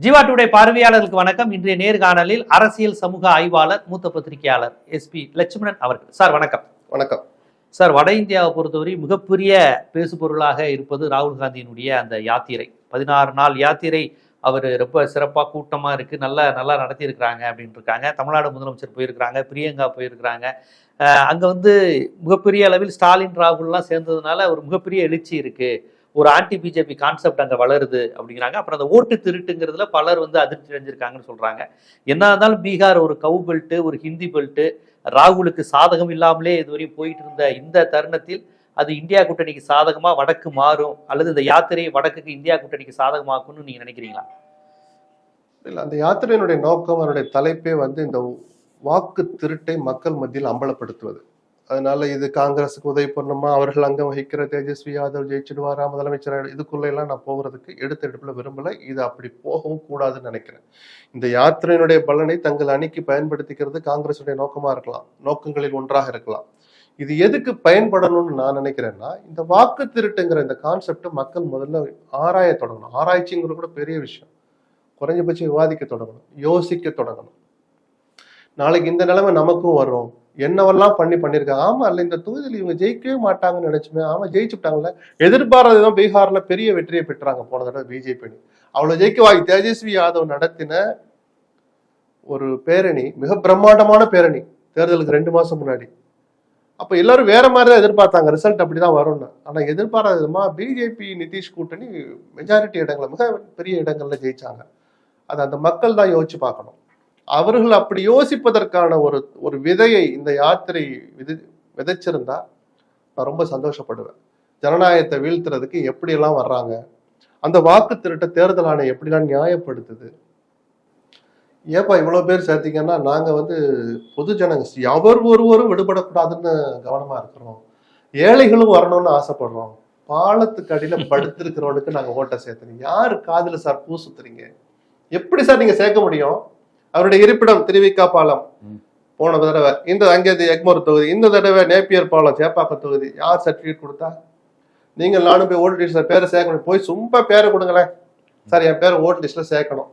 Jeeva today பார்வையாளர்களுக்கு வணக்கம். இன்றைய நேர்காணலில் அரசியல் சமூக ஆய்வாளர் மூத்த பத்திரிகையாளர் எஸ்பி லட்சுமணன் அவர்கள். சார் வணக்கம். வணக்கம். சார் வட இந்தியாவை பொறுத்தவரை மிகப்பெரிய பேசுபொருளாக இருப்பது ராகுல் காந்தியினுடைய அந்த யாத்திரை. பதினாறு நாள் யாத்திரை. அவர் ரொம்ப சிறப்பாக கூட்டமாக இருக்குது நல்லா நல்லா நடத்தியிருக்கிறாங்க அப்படின்னு இருக்காங்க தமிழ்நாடு முதலமைச்சர் போயிருக்கிறாங்க. பிரியங்கா போயிருக்கிறாங்க. அங்கே வந்து மிகப்பெரிய அளவில் ஸ்டாலின் ராகுல்லாம் சேர்ந்ததுனால ஒரு மிகப்பெரிய எழுச்சி இருக்குது ஒரு ஆன்டி பிஜேபி கான்செப்ட் அங்கே வளருது அப்படிங்கிறாங்க. அப்புறம் அந்த ஓட்டு திருட்டுங்கிறதுல பலர் வந்து அதிர்ச்சி அடைஞ்சிருக்காங்கன்னு சொல்கிறாங்க என்ன இருந்தாலும் பீகார் ஒரு கவு பெல்ட்டு ஒரு ஹிந்தி பெல்ட்டு ராகுலுக்கு சாதகம் இல்லாமலே இதுவரையும் போயிட்டு இருந்த இந்த தருணத்தில் அது இந்தியா கூட்டணிக்கு சாதகமாக வடக்கு மாறும் அல்லது இந்த யாத்திரை வடக்குக்கு இந்தியா கூட்டணிக்கு சாதகமாக்கும்னு நீங்க நினைக்கிறீங்களா? இல்லை அந்த யாத்திரையினுடைய நோக்கம் அதனுடைய தலைப்பே வந்து இந்த வாக்கு திருட்டை மக்கள் மத்தியில் அம்பலப்படுத்துவது. அதனால இது காங்கிரஸுக்கு உதவி பண்ணுமா அவர்கள் அங்கம் வகிக்கிற தேஜஸ்வி யாதவ் ஜெயிச்சிடுவாரா? முதலமைச்சர் இதுக்குள்ள எல்லாம் நான் போகிறதுக்கு எடுத்த எடுப்புல விரும்பல. இது அப்படி போகவும் கூடாதுன்னு நினைக்கிறேன். இந்த யாத்திரையினுடைய பலனை தங்கள் அணிக்கு பயன்படுத்திக்கிறது காங்கிரஸுடைய நோக்கமா இருக்கலாம். நோக்கங்களில் ஒன்றாக இருக்கலாம். இது எதுக்கு பயன்படணும்னு நான் நினைக்கிறேன்னா இந்த வாக்கு திருட்டுங்கிற இந்த கான்செப்ட் மக்கள் முதல்ல ஆராய தொடங்கணும். ஆராய்ச்சிங்கிறது கூட பெரிய விஷயம். குறைஞ்சபட்சம் விவாதிக்க தொடங்கணும். யோசிக்க தொடங்கணும். நாளைக்கு இந்த நிலைமை நமக்கும் வரும். என்னவெல்லாம் பண்ணி பண்ணியிருக்காங்க ஆமா இல்ல இந்த தொகுதியில் இவங்க ஜெயிக்கவே மாட்டாங்கன்னு நினைச்சுமே ஆமா ஜெயிச்சுட்டாங்கல்ல. எதிர்பாராததான் பீகார்ல பெரிய வெற்றியை பெற்றாங்க. போன தடவை பிஜேபி அவ்வளவு ஜெயிக்க வாய் தேஜஸ்வி யாதவ் நடத்தின ஒரு பேரணி மிக பிரம்மாண்டமான பேரணி தேர்தலுக்கு ரெண்டு மாசம் முன்னாடி. அப்ப எல்லாரும் வேற மாதிரி தான் எதிர்பார்த்தாங்க. ரிசல்ட் அப்படிதான் வரும்னு. ஆனா எதிர்பாராத விதமா பிஜேபி நிதிஷ் கூட்டணி மெஜாரிட்டி இடங்கள்ல மிக பெரிய இடங்கள்ல ஜெயிச்சாங்க. அது அந்த மக்கள் தான் யோசிச்சு பார்க்கணும். அவர்கள் அப்படி யோசிப்பதற்கான ஒரு ஒரு விதையை இந்த யாத்திரை விதை விதைச்சிருந்தா நான் ரொம்ப சந்தோஷப்படுவேன். ஜனநாயகத்தை வீழ்த்துறதுக்கு எப்படியெல்லாம் வர்றாங்க? அந்த வாக்கு திருட்ட தேர்தல் ஆணையம் எப்படிலாம் நியாயப்படுத்துது? ஏப்பா இவ்வளோ பேர் சேர்த்தீங்கன்னா நாங்கள் வந்து பொது ஜனங்க எவர் ஒருவரும் விடுபடக்கூடாதுன்னு கவனமாக இருக்கிறோம். ஏழைகளும் வரணும்னு ஆசைப்படுறோம். பாலத்துக்கு அடியில் படுத்திருக்கிறவனுக்கு நாங்கள் ஓட்டை சேர்த்துறீங்க யார் காதில் சார் பூ சுத்துறீங்க? எப்படி சார் நீங்கள் சேர்க்க முடியும்? அவருடைய இருப்பிடம் திருவிக்கா பாலம் போன தடவை இந்த அங்கே எக்மோர் தொகுதி இந்த தடவை நேப்பியர் பாலம் சேப்பாக்க தொகுதி. யார் சர்டிஃபிகேட் கொடுத்தா? நீங்கள் நானும் போய் ஓட்டு லிஸ்ட்ல பேரை சேர்க்கணும். போய் சும்மா பேரை கொடுங்களேன். சார் என் பேரை ஓட்டு லிஸ்ட்ல சேர்க்கணும்.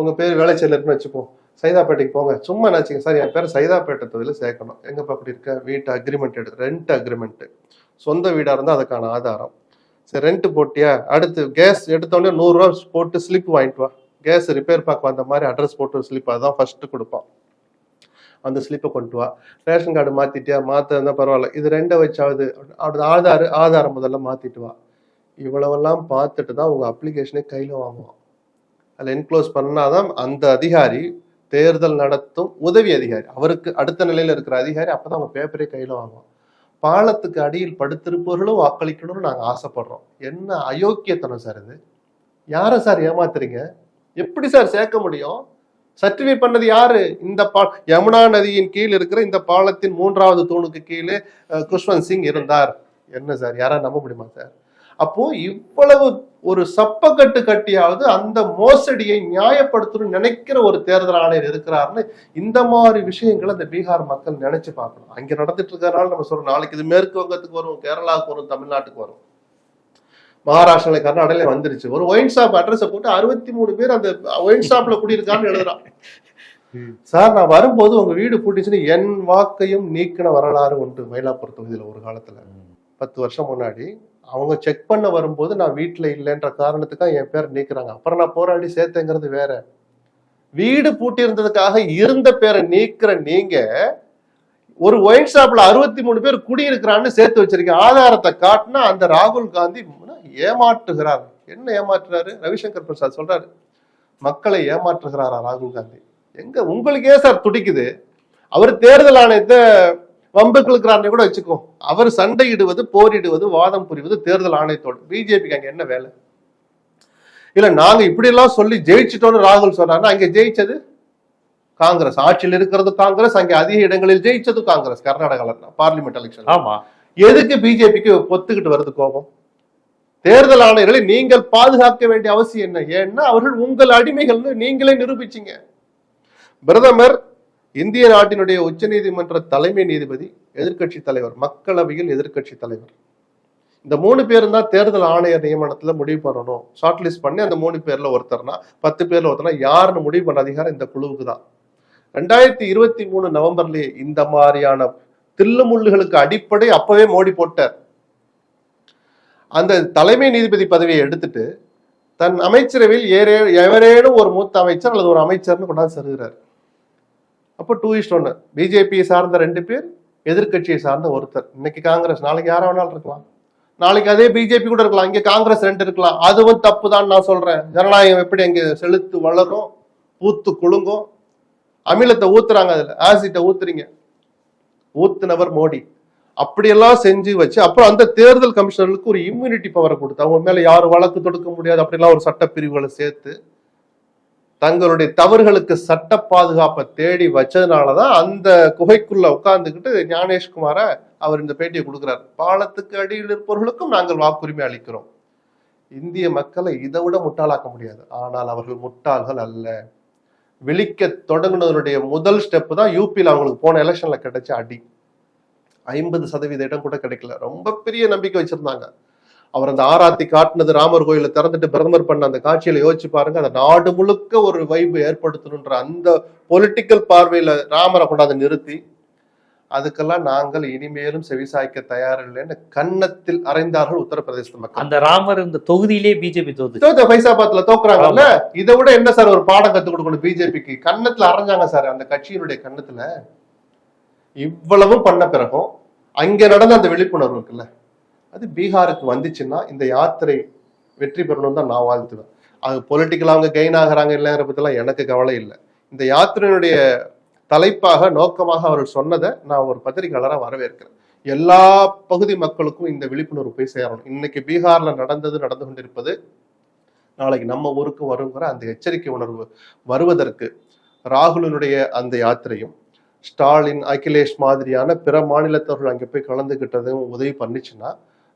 உங்க பேர் வேலைச்சேரில் இருக்குன்னு வச்சுப்போம். சைதாப்பேட்டைக்கு போங்க. சும்மா நினச்சிங்க சார் என் பேர் சைதாப்பேட்டை தொகுதியில் சேர்க்கணும். எங்கப்பா அப்படி இருக்க வீட்டு அக்ரிமெண்ட் எடு ரெண்ட் அக்ரிமெண்ட் சொந்த வீடாக இருந்தால் அதுக்கான ஆதாரம். சரி ரெண்ட் போட்டியா? அடுத்து கேஸ் எடுத்தோடனே நூறுரூவா போட்டு ஸ்லிப் வாங்கிட்டு வா. கேஸ் ரிப்பேர் பார்க்க வந்த மாதிரி அட்ரஸ் போட்டு ஸ்லிப் அதான் ஃபர்ஸ்ட் கொடுப்பான். அந்த ஸ்லிப்பை கொண்டு வா. ரேஷன் கார்டு மாத்திட்டியா? மாற்ற இருந்தால் பரவாயில்ல. இது ரெண்டை வச்சாவது அப்படி ஆதார் ஆதாரம் முதல்ல மாத்திட்டு வா. இவ்வளவெல்லாம் பார்த்துட்டு தான் உங்க அப்ளிகேஷனே கையில வாங்குவான். அதில் என்க்ளோஸ் பண்ணாதான் அந்த அதிகாரி தேர்தல் நடத்தும் உதவி அதிகாரி அவருக்கு அடுத்த நிலையில இருக்கிற அதிகாரி அப்பதான் அவங்க பேப்பரே கையில வாங்குவான். பாலத்துக்கு அடியில் படுத்திருப்பவர்களும் வாக்களிக்கணும்னு நாங்கள் ஆசைப்படுறோம். என்ன அயோக்கியத்தனம் சார் இது? யாரை சார் ஏமாத்துறீங்க? எப்படி சார் சேர்க்க முடியும்? சர்டிஃபிகேட் பண்ணது யாரு? இந்த பா யமுனா நதியின் கீழ் இருக்கிற இந்த பாலத்தின் மூன்றாவது தூணுக்கு கீழே குஷ்வந்த் சிங் இருந்தார். என்ன சார்? யாரா நம்ப முடியுமா சார்? அப்போ இவ்வளவு ஒரு சப்பக்கட்டு கட்டியாவது அந்த மோசடியை நியாயப்படுத்தணும்னு நினைக்கிற ஒரு தேர்தல் ஆணையர் இருக்கிறாருன்னு இந்த மாதிரி விஷயங்களை இந்த பீகார் மக்கள் நினைச்சு பார்க்கணும். அங்க நடந்துட்டு இருக்கிறதுனால நம்ம சொல்றோம் நாளைக்கு இது மேற்கு வங்கத்துக்கு வரும் கேரளாவுக்கு வரும் தமிழ்நாட்டுக்கு வரும். மகாராஷ்டிரால கர்நாடகால வந்துருச்சு. ஒரு ஒயின் ஷாப் அட்ரஸை போட்டு அறுபத்தி மூணு பேர் அந்த ஒயின் ஷாப்ல குடியிருக்கான்னு எழுதுறான். சார் நான் வரும்போது உங்க வீடு பூட்டிச்சுன்னு என் வாக்கையும் நீக்கின வரலாறு உண்டு மயிலாப்பூர் தொகுதியில ஒரு காலத்துல. பத்து வருஷம் முன்னாடி. அவங்க செக் பண்ண வரும்போது நான் வீட்டுல இல்லைன்ற காரணத்துக்காக என் பேர் நீக்குறாங்க. அப்புறம் நான் போராடி சேர்த்தேங்கிறது வேற. வீடு பூட்டி இருந்ததுக்காக இருந்த பேரை நீக்கிற நீங்க ஒரு ஒயின் ஷாப்ல அறுபத்தி மூணு பேர் குடியிருக்கிறான்னு சேர்த்து வச்சிருக்கீங்க. ஆதாரத்தை காட்டினா அந்த ராகுல் காந்தி ஏமாற்றுகிறார். என்ன ஏமாற்றுறாரு? ரவிசங்கர் பிரசாத் சொல்றாரு. மக்களை ஏமாற்றுகிறாரா ராகுல் காந்தி? எங்க உங்களுக்கே சார் துடிக்குது. அவர் தேர்தல் ஆணையத்தை வம்புக்கு இருக்கிறாருன்னு கூட வச்சுக்கோ. அவர் சண்டையிடுவது போரிடுவது வாதம் புரிவது தேர்தல் ஆணையத்தோடு. பிஜேபிக்கு அங்க என்ன வேலை? இல்ல நாங்க இப்படி எல்லாம் சொல்லி ஜெயிச்சிட்டோம்னு ராகுல் சொன்னாருன்னா அங்க ஜெயிச்சது? காங்கிரஸ். ஆட்சியில் இருக்கிறது காங்கிரஸ் அங்கே அதிக இடங்களில் ஜெயிச்சது காங்கிரஸ். கர்நாடகால பார்லிமெண்ட் எலெக்ஷன் ஆமா. எதுக்கு பிஜேபிக்கு பொத்துக்கிட்டு வருது கோபம்? தேர்தல் ஆணையர்களை நீங்கள் பாதுகாக்க வேண்டிய அவசியம் என்ன? ஏன்னா அவர்கள் உங்கள் அடிமைகள்னு நீங்களே நிரூபிச்சீங்க. பிரதமர் இந்திய நாட்டினுடைய உச்சநீதிமன்ற தலைமை நீதிபதி எதிர்க்கட்சி தலைவர் மக்களவையில் எதிர்க்கட்சி தலைவர். இந்த மூணு பேரும் தான் தேர்தல் ஆணையர் நியமனத்துல முடிவு பண்ணணும். ஷார்ட் லிஸ்ட் பண்ணி அந்த மூணு பேர்ல ஒருத்தர்னா பத்து பேர்ல ஒருத்தர்னா யாருன்னு முடிவு பண்ண அதிகாரம் இந்த குழுவுக்கு தான். ரெண்டாயிரத்தி இருபத்தி மூணு நவம்பர்லயே இந்த மாதிரியான தில்லுமுள்ளுகளுக்கு அடிப்படை அப்பவே மோடி போட்டார். அந்த தலைமை நீதிபதி பதவியை எடுத்துட்டு தன் அமைச்சரவையில் ஏறே எவரேனும் ஒரு மூத்த அமைச்சர் அல்லது ஒரு அமைச்சர்னு கொண்டாந்து செருகிறார். அப்போ டூ இஸ்ட் ஒன்று பிஜேபியை சார்ந்த ரெண்டு பேர் எதிர்க்கட்சியை சார்ந்த ஒருத்தர். இன்னைக்கு காங்கிரஸ் நாளைக்கு யாரா வேணாலும் இருக்கலாம். நாளைக்கு அதே பிஜேபி கூட இருக்கலாம். இங்கே காங்கிரஸ் ரெண்டு இருக்கலாம். அதுவும் தப்பு தான் நான் சொல்றேன். ஜனநாயகம் எப்படி அங்கே செலுத்து வளரும் பூத்து குலுங்கும்? அமிலத்தை ஊத்துறாங்க அதில். ஆசிட்டை ஊத்துறீங்க. ஊத்துனவர் மோடி. அப்படியெல்லாம் செஞ்சு வச்சு அப்புறம் அந்த தேர்தல் கமிஷனருக்கு ஒரு இம்யூனிட்டி பவரை கொடுத்து அவங்க மேல யாரும் வழக்கு தொடுக்க முடியாது அப்படிலாம் ஒரு சட்ட பிரிவுகளை சேர்த்து தங்களுடைய தவறுகளுக்கு சட்ட பாதுகாப்பை தேடி வச்சதுனாலதான் அந்த குகைக்குள்ள உட்கார்ந்துக்கிட்டு ஞானேஷ்குமார அவர் இந்த பேட்டியை கொடுக்கிறார். பாலத்துக்கு அடியில் இருப்பவர்களுக்கும் நாங்கள் வாக்குரிமை அளிக்கிறோம். இந்திய மக்களை இதை விட முட்டாளாக்க முடியாது. ஆனால் அவர்கள் முட்டாள்கள் அல்ல. விழிக்க தொடங்கினதனுடைய முதல் ஸ்டெப் தான் யூபியில் அவங்களுக்கு போன எலெக்ஷன்ல கிடைச்ச அடி. ஐம்பது சதவீத இடம் கூட கிடைக்கல. ரொம்ப பெரிய நம்பிக்கை வச்சிருந்தாங்க. அவர் அந்த ஆராத்தி காட்டுனது ராமர் கோயில திறந்துட்டு பிரதமர் பண்ண அந்த காட்சியில யோசிச்சு பாருங்க. அந்த நாடு முழுக்க ஒரு வைப்பு ஏற்படுத்தணுன்ற அந்த பொலிட்டிக்கல் பார்வையில ராமரை கொண்டாந்து நிறுத்தி அதுக்கெல்லாம் நாங்கள் இனிமேலும் செவிசாய்க்க தயாரில்லைன்னு கன்னத்தில் அறைந்தார்கள் உத்தரப்பிரதேச மக்கள். அந்த ராமர் இந்த தொகுதியிலே பிஜேபி தோத்து. பைசாபாத்ல தோக்குறாங்கல்ல? இதை விட என்ன சார் ஒரு பாடம் கத்து கொடுக்கணும் பிஜேபிக்கு கன்னத்துல அரைஞ்சாங்க சார் அந்த கட்சியினுடைய கன்னத்துல. இவ்வளவும் பண்ண பிறகும் அங்க நடந்த அந்த விழிப்புணர்வு இருக்குல்ல அது பீகாருக்கு வந்துச்சுன்னா இந்த யாத்திரை வெற்றி பெறணும் தான் நான் வாழ்த்துவேன். அது பொலிட்டிக்கலா அவங்க கெயின் ஆகுறாங்க இல்லைங்கிற பத்திலாம் எனக்கு கவலை இல்லை. இந்த யாத்திரையினுடைய தலைப்பாக நோக்கமாக அவர் சொன்னதை நான் ஒரு பத்திரிகையாளரா வரவேற்கிறேன். எல்லா பகுதி மக்களுக்கும் இந்த விழிப்புணர்வு போய் சேரணும். இன்னைக்கு பீகார்ல நடந்தது நடந்து கொண்டிருப்பது நாளைக்கு நம்ம ஊருக்கு வருங்கிற அந்த எச்சரிக்கை உணர்வு வருவதற்கு ராகுலனுடைய அந்த யாத்திரையும் ஸ்டாலின் அகிலேஷ் மாதிரியான பிற மாநிலத்தவர்கள் அங்கே போய் கலந்துகிட்டதும் உதவி பண்ணிச்சுன்னா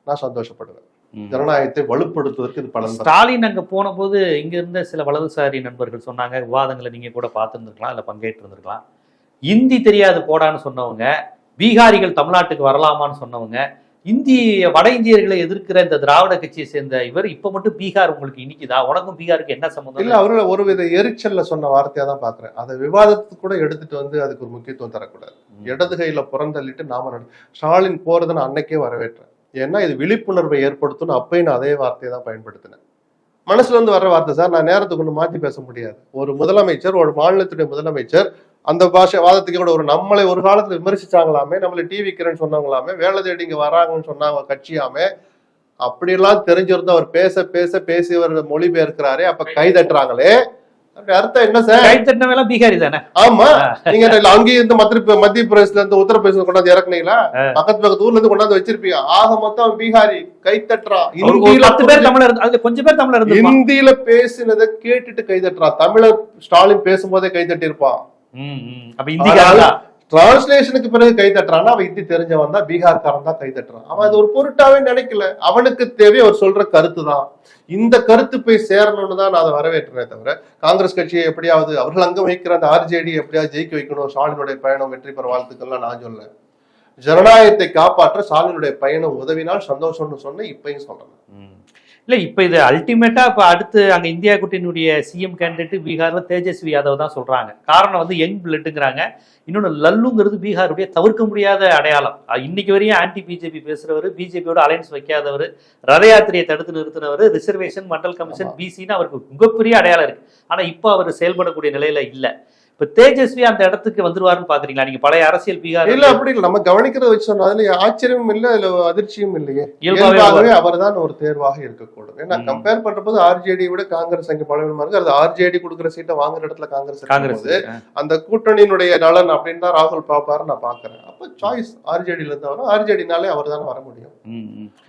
நான் சந்தோஷப்படுவேன். ஜனநாயகத்தை வலுப்படுத்துவதற்கு இது பலன். ஸ்டாலின் அங்க போன போது இங்க இருந்த சில வலதுசாரி நண்பர்கள் சொன்னாங்க விவாதங்களை நீங்க கூட பார்த்துருந்துருக்கலாம் இல்ல பங்கேற்று இருந்திருக்கலாம் இந்தி தெரியாது போடான்னு சொன்னவங்க பீகாரிகள் தமிழ்நாட்டுக்கு வரலாமான்னு சொன்னவங்க இந்திய வட இந்தியர்களை எதிர்க்கிற இந்த திராவிட கட்சியை சேர்ந்த இவர் இப்ப மட்டும் பீகார் உங்களுக்கு இனிக்குதா? உனக்கும் பீகாருக்கு என்ன இல்ல சம்பந்தம் அவரு ஒருவித எரிச்சல்ல சொன்ன வார்த்தையா தான் பாக்குறேன். அதை விவாதத்துக்கு கூட எடுத்துட்டு வந்து அதுக்கு ஒரு முக்கியத்துவம் தரக்கூடாது. இடது கையில புறந்தள்ளிட்டு நாம ஸ்டாலின் போறதை நான் அன்னைக்கே வரவேற்றேன். ஏன்னா இது விழிப்புணர்வை ஏற்படுத்தணும் அப்பயும் நான் அதே வார்த்தையை தான் பயன்படுத்தினேன். மனசுல இருந்து வர்ற வார்த்தை சார் நான் நேரத்துக்கு ஒன்று மாத்தி பேச முடியாது. ஒரு முதலமைச்சர் ஒரு மாநிலத்துடைய முதலமைச்சர் அந்த பாஷை வாதத்துக்கு கூட ஒரு நம்மளை ஒரு காலத்துல விமர்சிச்சாங்களாமே நம்மளை டிவி கிரண் சொன்னாங்களாமே வேலை தேடி இங்க வராங்கன்னு சொன்னாங்க கட்சியாமே அப்படியெல்லாம் தெரிஞ்சிருந்து அவர் பேச பேச பேசியவர் மொழிபெயர்க்கிறாரே அப்ப கை தட்டுறாங்களே. அப்படி அர்த்தம் என்ன சார்? கை தட்டினவெல்லாம் பீகாரி தானே? ஆமா. நீங்க அங்கேயும் இருந்து மத்திய மத்திய பிரதேசல இருந்து உத்தரப்பிரதேசம் கொண்டாந்து இறக்குனீங்களா? பக்கத்து பக்கத்து ஊர்ல இருந்து கொண்டாந்து வச்சிருப்பீங்க ஆக மொத்தம் பீகாரி. கை தட்டுறான் இந்தியில பத்து பேர் தமிழர் கொஞ்சம் பேர் தமிழர் இருந்து இந்தியில பேசினதை கேட்டுட்டு கை தட்டுறான் தமிழர் ஸ்டாலின் பேசும்போதே கை தட்டி இருப்பான் அப்ப இந்திக்காரா டிரான்ஸ்லேஷனுக்கு பிறகு கை தட்டுறான்னா அவன் ஹிந்தி தெரிஞ்சவன் தான் பீகார்காரன் தான் கை தட்டுறான். அவன் அது ஒரு பொருட்டாவே நினைக்கல. அவனுக்கு தேவை அவர் சொல்ற கருத்து தான். இந்த கருத்து போய் சேரணும்னு தான் நான் அதை வரவேற்றேன் தவிர காங்கிரஸ் கட்சியை எப்படியாவது அவர்கள் அங்க வைக்கிற அந்த ஆர்ஜேடி எப்படியாவது ஜெயிக்க வைக்கணும் ஸ்டாலினுடைய பயணம் வெற்றி பெற வாழ்த்துக்கள்லாம் நான் சொல்ல ஜனநாயகத்தை காப்பாற்ற ஸ்டாலினுடைய பயணம் உதவினால் சந்தோஷம்னு சொன்னேன் இப்பயும் சொல்றேன். இல்ல இப்ப இது அல்டிமேட்டா இப்ப அடுத்து அங்க இந்தியா கூட்டணியுடைய சிஎம் கேண்டிடேட் பீகார்ல தேஜஸ்வி யாதவ் தான் சொல்றாங்க. காரணம் வந்து யங் பிளட்டுங்கிறாங்க. இன்னொன்னு லல்லுங்கிறது பீகாருடைய தவிர்க்க முடியாத அடையாளம். இன்னைக்கு வரையும் ஆன்டி பிஜேபி பேசுறவர் பிஜேபியோட அலைன்ஸ் வைக்காதவர் ரத யாத்திரையை தடுத்து நிறுத்தினவர் ரிசர்வேஷன் மண்டல் கமிஷன் பிசின்னு அவருக்கு மிகப்பெரிய அடையாளம் இருக்கு. ஆனா இப்போ அவர் செயல்படக்கூடிய நிலையில இல்ல. இப்ப தேஜஸ்வி அந்த இடத்துக்கு வந்துருவாருன்னு பாக்குறீங்களா? நீங்க பழைய அரசியல் பீகார் இல்ல அப்படி இல்ல. நம்ம கவனிக்கிறத வச்சு சொன்னா அதுல ஆச்சரியமும் இல்ல அதுல அதிர்ச்சியும் இல்லையே. இயல்பாகவே அவர்தான் ஒரு தேர்வாக இருக்கக்கூடும் ஏன்னா. கம்பேர் பண்றபோது ஆர்ஜேடி விட காங்கிரஸ் அங்க பலவீனமா இருக்கு. அது ஆர்ஜேடி கொடுக்குற சீட்டை வாங்குற இடத்துல காங்கிரஸ் காங்கிரஸ் அந்த கூட்டணியினுடைய நலன் அப்படின்னு தான் ராகுல் பாப்பாரு நான் பாக்குறேன். அப்ப சாய்ஸ் ஆர்ஜேடில இருந்து வரும். ஆர்ஜேடினாலே அவர் தானே வர முடியும்.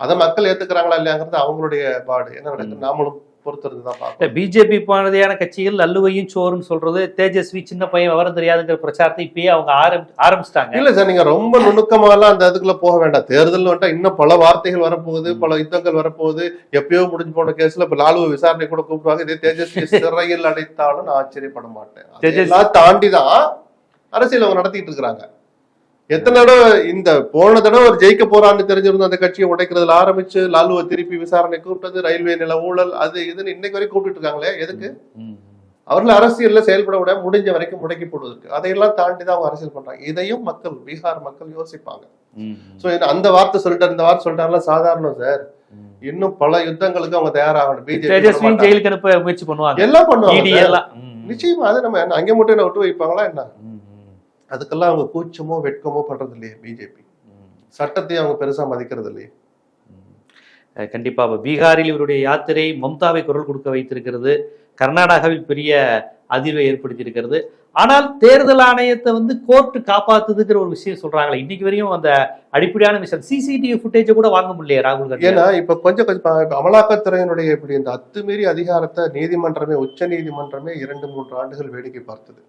அதை மக்கள் ஏத்துக்கிறாங்களா இல்லையாங்கிறது அவங்களுடைய பாடு. என்ன நடக்குது? நாமளும் பொறுத்திருந்து தான் பார்க்கணும் பிஜேபி மாதிரியான கட்சிகள் அல்லுவையும் சோறுன்னு சொல்றது தேஜஸ்வி சின்ன பையன் விவரம் தெரியாதுங்கிற பிரச்சாரத்தை இப்பயே அவங்க ஆரம்பி ஆரம்பிச்சிட்டாங்க. இல்ல சார் நீங்க ரொம்ப நுணுக்கமா எல்லாம் அந்த இதுக்குள்ள போக வேண்டாம். தேர்தல் வந்துட்டா இன்னும் பல வார்த்தைகள் வரப்போகுது பல யுத்தங்கள் வரப்போகுது. எப்பயோ முடிஞ்சு போன கேஸ்ல இப்ப லாலுவை விசாரணை கூட கூப்பிடுவாங்க. இதே தேஜஸ்வி சிறையில் அடைத்தாலும் நான் ஆச்சரியப்பட மாட்டேன். தேஜஸ்வி- அதெல்லாம் தாண்டிதான் அரசியல் அவங்க நடத்திட்டு இருக்கிறாங்க. எத்தனை தடவை இந்த போன தடவை ஒரு ஜெயிக்க போறான்னு தெரிஞ்சிருந்த அந்த கட்சியை உடைக்கிறதுல ஆரம்பிச்சு லாலுவை திருப்பி விசாரணை கூப்பிட்டது ரயில்வே நில ஊழல் அது இதுன்னு இன்னைக்கு வரைக்கும் கூப்பிட்டு இருக்காங்களே எதுக்கு. அவர்கள் அரசியல்ல செயல்பட விட முடிஞ்ச வரைக்கும் முடக்கி போடுவதற்கு அதையெல்லாம் தாண்டி தான் அவங்க அரசியல் பண்றாங்க இதையும் மக்கள் பீகார் மக்கள் யோசிப்பாங்க. சோ அந்த வார்த்தை சொல்லிட்டு இந்த வார்த்தை சொல்லிட்டாருலாம் சாதாரணம் சார். இன்னும் பல யுத்தங்களுக்கு அவங்க தயாராகணும் பிஜேபி ஜெயிலுக்கு அனுப்ப முயற்சி பண்ணுவாங்க எல்லாம் பண்ணுவாங்க ம். நிச்சயமா அது நம்ம அங்கே மட்டும் என்ன விட்டு வைப்பாங்களா என்ன. அதுக்கெல்லாம் அவங்க கூச்சமோ வெட்கமோ பண்றது இல்லையே பிஜேபி ம். சட்டத்தையும் அவங்க பெருசா மதிக்கிறது இல்லையே அஹ் கண்டிப்பா. அப்ப பீகாரில் இவருடைய யாத்திரை மம்தாவை குரல் கொடுக்க வைத்திருக்கிறது. கர்நாடகாவில் பெரிய அதிர்வை ஏற்படுத்தியிருக்கிறது. ஆனால் தேர்தல் ஆணையத்தை வந்து கோர்ட்டு காப்பாத்துதுங்கிற ஒரு விஷயம் சொல்றாங்களே. இன்னைக்கு வரையும் அந்த அடிப்படையான விஷயம் சிசிடிவி ஃபுட்டேஜை கூட வாங்க முடியலையே ராகுல் காந்தி. ஏன்னா இப்ப கொஞ்சம் கொஞ்சம் அமலாக்கத்துறையினுடைய இப்படி இந்த அத்துமீறி அதிகாரத்தை நீதிமன்றமே உச்ச நீதிமன்றமே இரண்டு மூன்று ஆண்டுகள் வேடிக்கை பார்த்தது.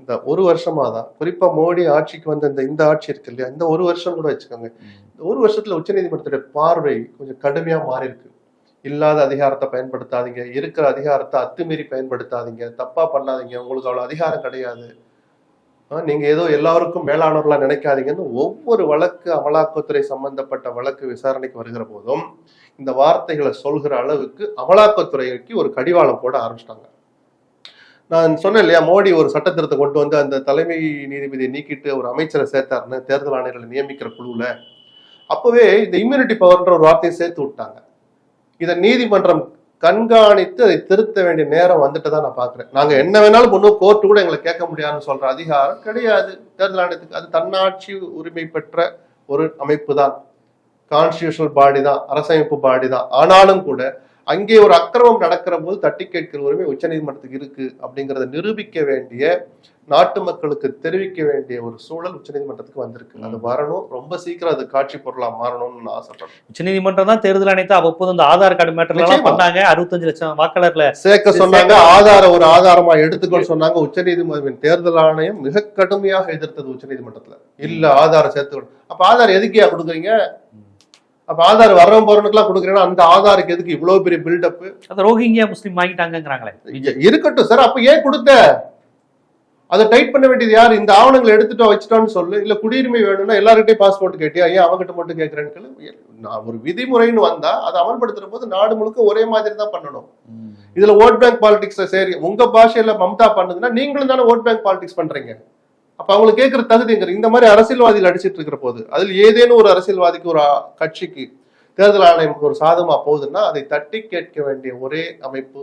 இந்த ஒரு வருஷமா தான். குறிப்பா மோடி ஆட்சிக்கு வந்த இந்த இந்த ஆட்சி இருக்கு இல்லையா? இந்த ஒரு வருஷம் கூட வச்சுக்கோங்க. இந்த ஒரு வருஷத்துல உச்ச நீதிமன்றத்துடைய பார்வை கொஞ்சம் கடுமையா மாறி இருக்கு இல்லாத அதிகாரத்தை பயன்படுத்தாதீங்க. இருக்கிற அதிகாரத்தை அத்துமீறி பயன்படுத்தாதீங்க. தப்பா பண்ணாதீங்க. உங்களுக்கு அவ்வளவு அதிகாரம் கிடையாது. நீங்க ஏதோ எல்லாருக்கும் மேலானவர்களா நினைக்காதீங்கன்னு ஒவ்வொரு வழக்கு அமலாக்கத்துறை சம்பந்தப்பட்ட வழக்கு விசாரணைக்கு வருகிற போதும் இந்த வார்த்தைகளை சொல்கிற அளவுக்கு அமலாக்கத்துறைக்கு ஒரு கடிவாளம் போட ஆரம்பிச்சிட்டாங்க. நான் சொன்னேன் இல்லையா மோடி ஒரு சட்டத்திருத்தம் கொண்டு வந்து அந்த தலைமை நீதிபதியை நீக்கிட்டு ஒரு அமைச்சரை சேர்த்தாருன்னு தேர்தல் ஆணையர்களை நியமிக்கிற குழுவில். அப்போவே இந்த இம்யூனிட்டி பவர்ன்ற ஒரு வார்த்தையை சேர்த்து விட்டாங்க. இதை நீதிமன்றம் கண்காணித்து அதை திருத்த வேண்டிய நேரம் வந்துட்டு தான் நான் பாக்குறேன் நாங்க என்ன வேணாலும் ஒன்றும் கோர்ட்டு கூட எங்களை கேட்க முடியாதுன்னு சொல்ற அதிகாரம் கிடையாது. தேர்தல் ஆணையத்துக்கு அது தன்னாட்சி உரிமை பெற்ற ஒரு அமைப்பு தான். கான்ஸ்டியூஷனல் பாடி தான் அரசமைப்பு பாடி தான். ஆனாலும் கூட அங்கே ஒரு அக்கிரமம் நடக்கிற போது தட்டி கேட்கிற உரிமை உச்சநீதிமன்றத்துக்கு இருக்கு அப்படிங்கறத நிரூபிக்க வேண்டிய நாட்டு மக்களுக்கு தெரிவிக்க வேண்டிய ஒரு சூழல் உச்சநீதிமன்றத்துக்கு வந்திருக்கு. அது வரணும். ரொம்ப சீக்கிரம் அது காட்சி பொருளா மாறணும்னு நான் ஆசைப்படுறேன். உச்சநீதிமன்றம் தான் தேர்தல் ஆணையத்தை அவ்வப்போது இந்த ஆதார் கார்டு மேட்டர்ல எல்லாம். பண்ணாங்க. அறுபத்தஞ்சு லட்சம் வாக்காளர்ல சேர்க்க சரி, சொன்னாங்க. ஆதார ஒரு ஆதாரமா எடுத்துக்கொண்டு சொன்னாங்க. உச்சநீதிமன்றம் தேர்தல் ஆணையம் மிக கடுமையாக எதிர்த்தது உச்சநீதிமன்றத்துல. இல்ல ஆதாரம் சேர்த்துக்கணும். அப்ப ஆதார் எதுக்கியா கொடுக்குறீங்க? அப்ப ஆதார் வர்றவன் போறவனுக்குலாம் கொடுக்குறீங்கன்னா அந்த ஆதாருக்கு எதுக்கு இவ்வளவு பெரிய பில்டப் அந்த ரோஹிங்கியா முஸ்லீம் வாங்கிட்டாங்கங்கிறாங்களே. இருக்கட்டும் சார் அப்ப ஏன் கொடுத்த? அதை டைட் பண்ண வேண்டியது யார்? இந்த ஆவணங்களை எடுத்துட்டு வச்சுட்டோன்னு சொல்லு. இல்ல குடியுரிமை வேணும்னா எல்லார்கிட்டயும் பாஸ்போர்ட் கேட்டியா? ஏன் அவங்ககிட்ட மட்டும் கேட்கறேன்னு. நான் ஒரு விதிமுறைன்னு வந்தா அதை அமல்படுத்துற போது நாடு முழுக்க ஒரே மாதிரி தான் பண்ணணும். இதுல ஓட் பேங்க் பாலிடிக்ஸ் சரி உங்க பாஷையில மம்தா பண்ணுதுன்னா நீங்களும் தானே ஓட் பேங்க் பாலிடிக்ஸ் பண்றீங்க. அப்ப அவங்களுக்கு கேட்கிற தகுதிங்கிற இந்த மாதிரி அரசியல்வாதிகள் அடிச்சிட்டு இருக்கிற போது அதில் ஏதேனும் ஒரு அரசியல்வாதிக்கு ஒரு கட்சிக்கு தேர்தல் ஆணையம் ஒரு சாதகமா போகுதுன்னா அதை தட்டி கேட்க வேண்டிய ஒரே அமைப்பு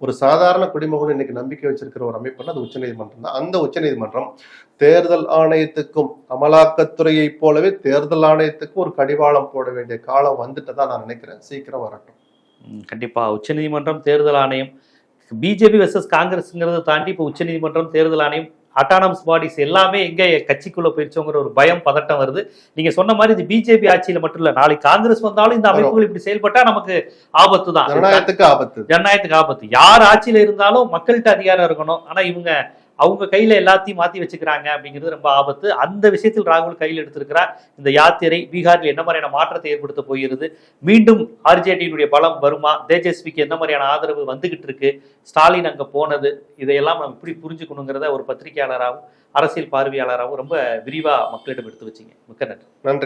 ஒரு சாதாரண குடிமகன் இன்னைக்கு நம்பிக்கை வச்சிருக்கிற ஒரு அமைப்புன்னா அது உச்சநீதிமன்றம் தான். அந்த உச்சநீதிமன்றம் தேர்தல் ஆணையத்துக்கும் அமலாக்கத்துறையை போலவே தேர்தல் ஆணையத்துக்கும் ஒரு கடிவாளம் போட வேண்டிய காலம் வந்துட்டு தான் நான் நினைக்கிறேன். சீக்கிரம் வரட்டும். ம், கண்டிப்பா. உச்சநீதிமன்றம் தேர்தல் ஆணையம் பிஜேபி வெர்சஸ் காங்கிரஸ்ங்கிறத தாண்டி இப்போ உச்சநீதிமன்றம் தேர்தல் ஆணையம் அட்டானமஸ் பாடிஸ் எல்லாமே எங்க கட்சிக்குள்ள போயிடுச்சோங்கிற ஒரு பயம் பதட்டம் வருது. நீங்க சொன்ன மாதிரி இது பிஜேபி ஆட்சியில மட்டும் இல்ல நாளைக்கு காங்கிரஸ் வந்தாலும் இந்த அமைப்புகள் இப்படி செயல்பட்டா நமக்கு ஆபத்து தான் ஜனநாயகத்துக்கு ஆபத்து. ஜனநாயகத்துக்கு ஆபத்து. யார் ஆட்சியில இருந்தாலும் மக்கள்கிட்ட அதிகாரம் இருக்கணும். ஆனா இவங்க அவங்க கையில எல்லாத்தையும் மாத்தி வச்சுக்கிறாங்க அப்படிங்கிறது ரொம்ப ஆபத்து. அந்த விஷயத்தில் ராகுல் கையில் எடுத்திருக்கிறார். இந்த யாத்திரை பீகாரில் என்ன மாதிரியான மாற்றத்தை ஏற்படுத்த போகிறது? மீண்டும் ஆர்ஜேடியினுடைய பலம் வருமா? தேஜஸ்விக்கு என்ன மாதிரியான ஆதரவு வந்துகிட்டு இருக்கு? ஸ்டாலின் அங்க போனது இதையெல்லாம் நம்ம இப்படி புரிஞ்சுக்கணுங்கிறத ஒரு பத்திரிகையாளராகவும் அரசியல் பார்வையாளராகவும் ரொம்ப விரிவா மக்களிடம் எடுத்து வச்சிங்க. மிக்க நன்றி. நன்றி.